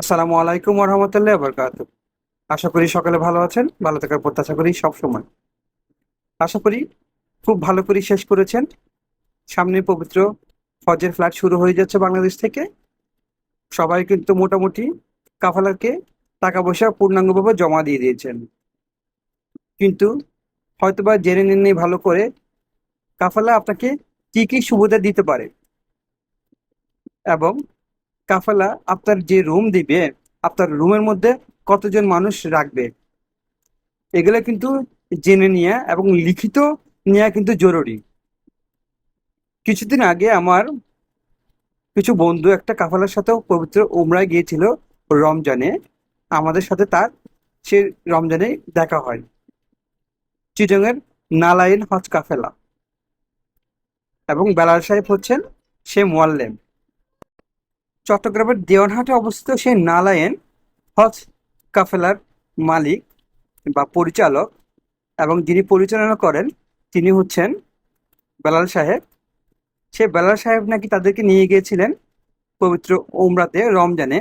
আসসালামু আলাইকুম রহমতুল্লাহ বরকাত আশা করি সকালে ভালো আছেন, ভালো থাকার প্রত্যাশা করি সব সময় আশা করি খুব ভালো করে শেষ করেছেন। সামনে পবিত্র ফজের ফ্লাইট শুরু হয়ে যাচ্ছে বাংলাদেশ থেকে। সবাই কিন্তু মোটামুটি কাফালাকে টাকা পয়সা পূর্ণাঙ্গভাবে জমা দিয়ে দিয়েছেন। কিন্তু হয়তোবা জেনে নেননি ভালো করে কাফালা আপনাকে কি কি সুবিধা দিতে পারে। এবং কাফালা আপনার যে রুম দিবে, আপনার রুমের মধ্যে কতজন মানুষ রাখবে? এগুলো কিন্তু জেনে নেওয়া এবং লিখিত নেওয়া কিন্তু জরুরি। কিছুদিন আগে আমার কিছু বন্ধু একটা কাফালার সাথেও পবিত্র উমরায় গিয়েছিল রমজানে। আমাদের সাথে তার সে রমজানে দেখা হয়। চিটংয়ের নালাইন হজ কাফেলা। এবং বেলাল সাহেব হচ্ছেন সে মোয়াল্লেম। চট্টগ্রামের দেওয়ানহাটে অবস্থিত সেই নালায়েন হজ কাফেলার মালিক বা পরিচালক এবং যিনি পরিচালনা করেন, তিনি হচ্ছেন বেলাল সাহেব। সে বেলাল সাহেব নাকি তাদেরকে নিয়ে গিয়েছিলেন পবিত্র ওমরাতে রমজানে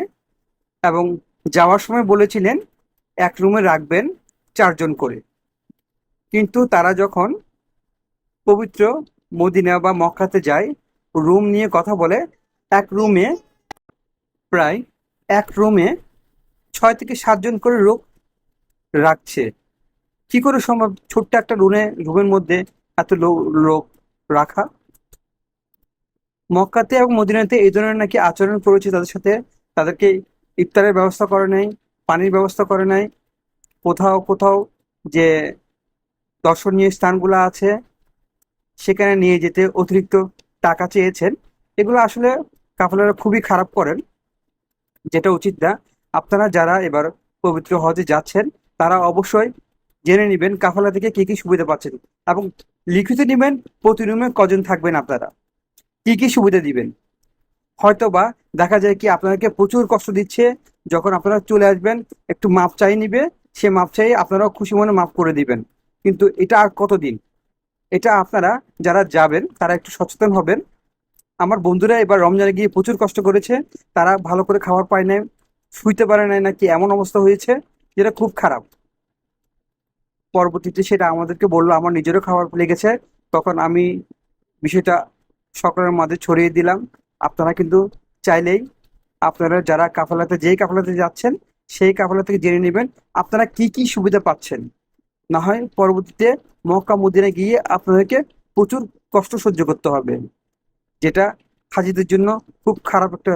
এবং যাওয়ার সময় বলেছিলেন, এক রুমে রাখবেন চারজন করে। কিন্তু তারা যখন পবিত্র মদিনা বা মক্কাতে যায়, রুম নিয়ে কথা বলে, এক রুমে প্রায় এক রুমে ছয় থেকে সাতজন করে লোক রাখছে। কি করে সম্ভব? ছোট্ট একটা রুমে, রুমের মধ্যে এত লোক রাখা? মক্কাতে এবং মদিনাতে এই ধরনের নাকি আচরণ করেছে, তাদের সাথে তাদেরকে ইফতারের ব্যবস্থা করে নাই, পানির ব্যবস্থা করে নাই। কোথাও কোথাও যে দর্শনীয় স্থানগুলো আছে, সেখানে নিয়ে যেতে অতিরিক্ত টাকা চেয়েছেন। এগুলো আসলে কাফেলারা খুবই খারাপ করেন। যেটা উচিত না। আপনারা যারা এবার পবিত্র হজে যাচ্ছেন, তারা অবশ্যই জেনে নেবেন কাফালা থেকে কি কি সুবিধা পাচ্ছেন এবং লিখিত নেবেন প্রতি রুমে কজন থাকবেন আপনারা। কি কি সুবিধা দিবেন? হয়তো বা দেখা যায় কি আপনাদেরকে প্রচুর কষ্ট দিচ্ছে, যখন আপনারা চলে আসবেন, একটু মাপ চাই নিবে, সে মাপ চাই আপনারাও খুশি মনে মাপ করে দিবেন। কিন্তু এটা আর কতদিন? এটা আপনারা যারা যাবেন, তারা একটু সচেতন হবেন আমার বন্ধুরা এবার রমজানে গিয়ে প্রচুর কষ্ট করেছে। তারা ভালো করে খাবার পায় নাই, শুইতে পারে নাই নাকি এমন অবস্থা হয়েছে যেটা খুব খারাপ। পরবর্তীতে সেটা আমাদেরকে বলল, আমার নিজেরও খাবার লেগেছে। তখন আমি বিষয়টা সকলের মাঝে ছড়িয়ে দিলাম। আপনারা কিন্তু চাইলেই আপনারা যারা কাফেলাতে, যেই কাফেলাতে যাচ্ছেন, সেই কাফেলা থেকে জেনে নেবেন আপনারা কি কি সুবিধা পাচ্ছেন। না হয় পরবর্তীতে মক্কা মদিনায় গিয়ে আপনাদেরকে প্রচুর কষ্ট সহ্য করতে হবে। যেটা হাজিদের জন্য খুব খারাপ একটা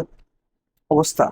অবস্থা।